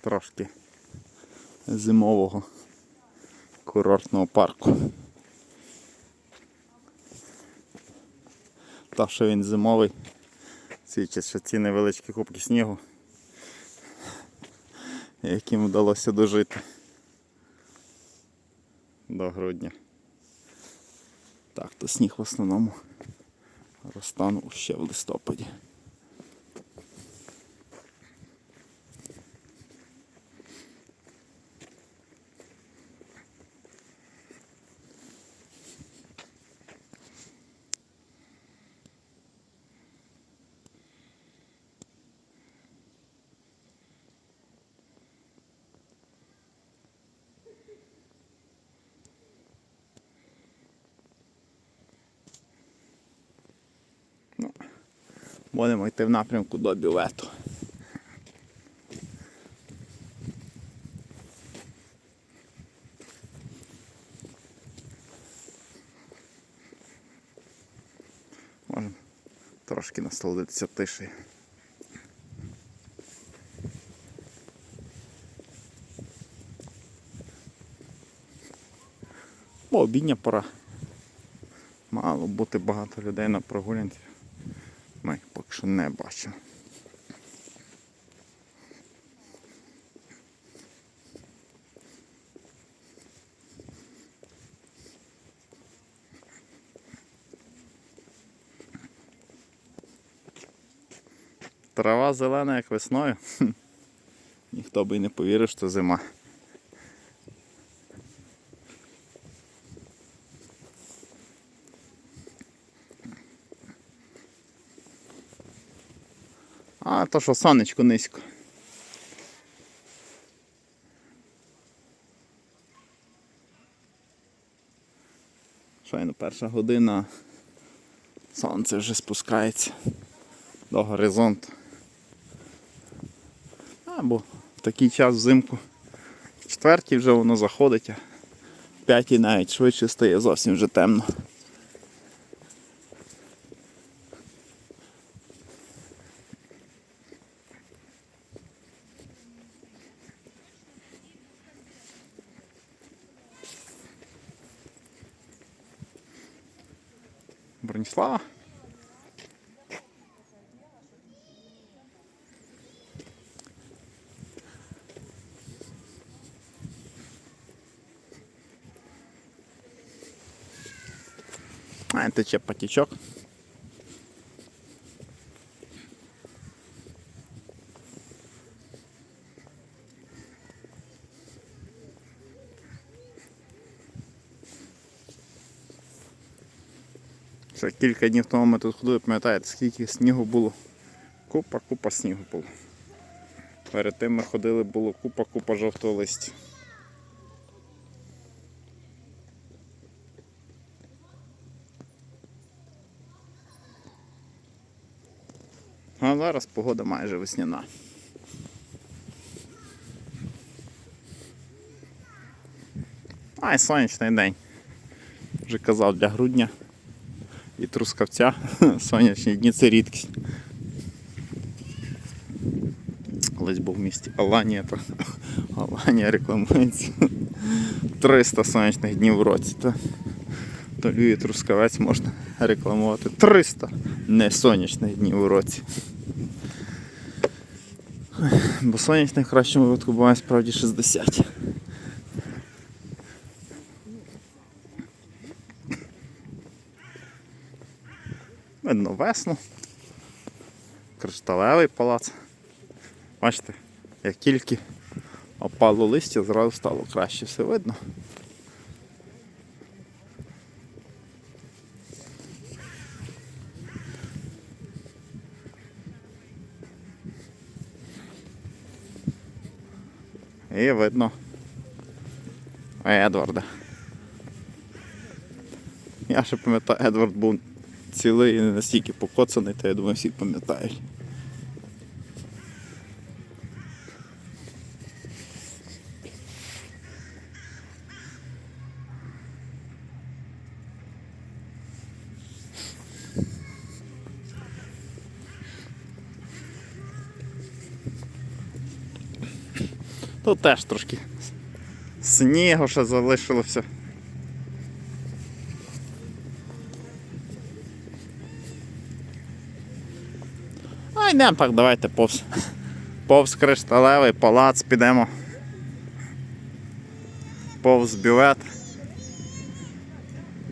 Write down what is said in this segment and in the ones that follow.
трошки зимового курортного парку. Та, що він зимовий, свідчить, що ці невеличкі кубки снігу, яким вдалося дожити до грудня. Так, то сніг в основному розтанув ще в листопаді. Будемо йти в напрямку до бювету. Можемо трошки насолодитися тишею. Бо обідня пора. Мало бути багато людей на прогулянці. Що не бачимо. Трава зелена, як весною. Ніхто би і не повірив, що зима. А то що сонечко низько. Щойно перша година. Сонце вже спускається до горизонту. Або в такий час взимку. Четвертій вже воно заходить, а в п'ятій навіть швидше стає зовсім вже темно. Броніслава. А, че потічок. Ще кілька днів тому ми тут ходили, пам'ятаєте, скільки снігу було. Купа, купа снігу було. Перед тим ми ходили, було купа, купа жовтого листя. А зараз погода майже весняна. А, і сонячний день. Вже казав для грудня і трускавця. Сонячні дні це рідкість. Колись був в місті Аланія, Аланія рекламується 300 сонячних днів в році. То, то Львів Трускавець можна рекламувати 300 несонячних днів у році. Бо сонячних в кращому випадку буває справді 60. Видно весну. Кришталевий палац. Бачите, як тільки опало листя, зразу стало краще все видно. І видно Едварда. Я ще пам'ятаю, Едвард був цілий і не настільки покоцаний, то я думаю, всі пам'ятають. Тут теж трошки снігу ще залишилося. А так, давайте повз. Повз кришталевий палац підемо. Повз бювет.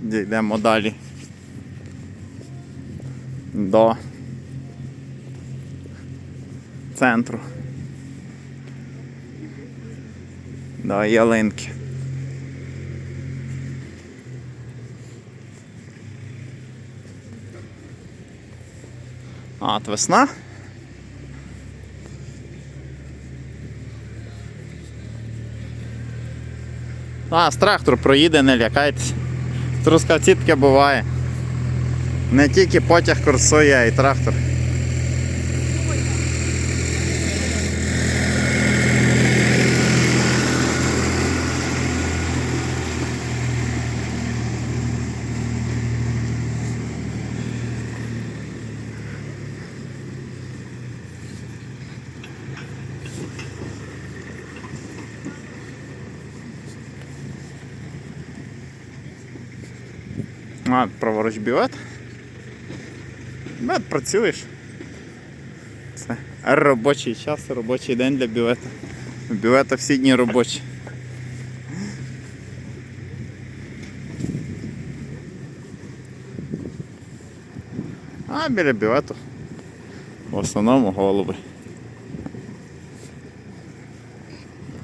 Дійдемо далі. До центру. До ялинки. А, от весна. А, з трактор проїде, не лякайтесь. Трускавці таке буває. Не тільки потяг курсує, а й трактор. А, праворуч бювет. Бювет працюєш. Це робочий час, робочий день для бювета. У Бювета всі дні робочі. А біля бювету в основному голуби.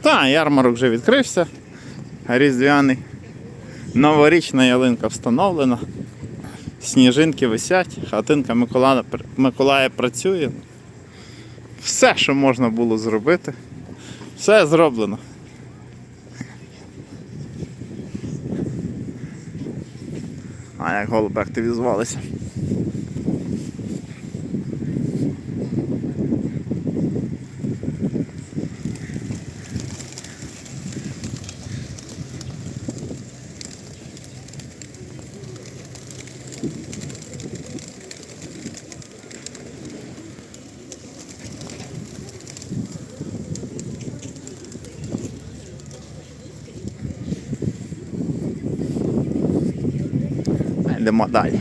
Та, ярмарок вже відкрився. Різдвяний. Новорічна ялинка встановлена. Сніжинки висять, хатинка Миколая, Миколая працює. Все, що можна було зробити, все зроблено. А як голуби активізувалися. Йдемо далі.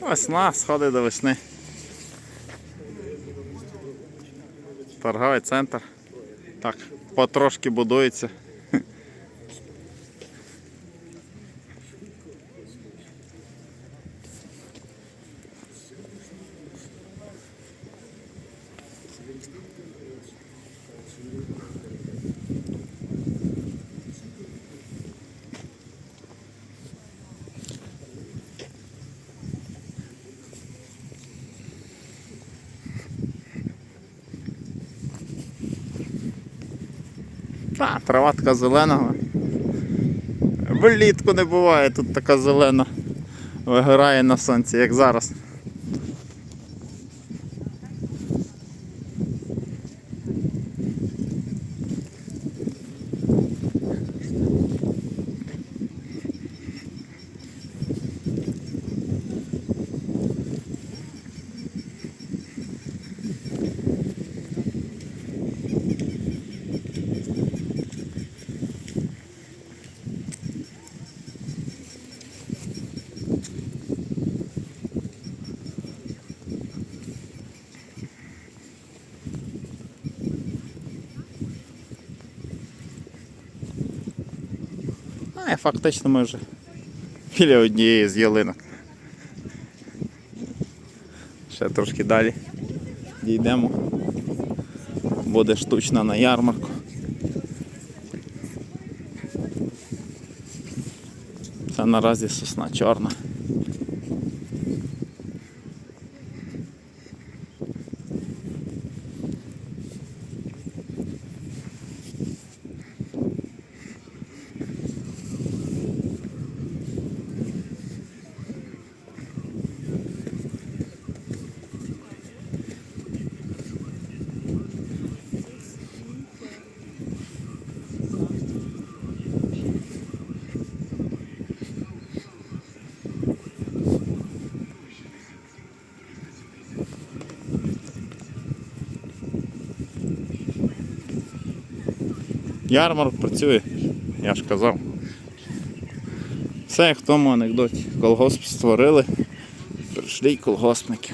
Весна, сходить до весни. Торговий центр. Так, потрошки будується. Та, трава така зелена. Влітку не буває тут така зелена. Вигорає на сонці, як зараз. Фактично ми вже біля однієї з ялинок. Ще трошки далі дійдемо. Буде штучна на ярмарку. Це наразі сосна чорна. Ярмарок працює, я ж казав. Все як в тому анекдоті. Колгосп створили, прийшли й колгоспники.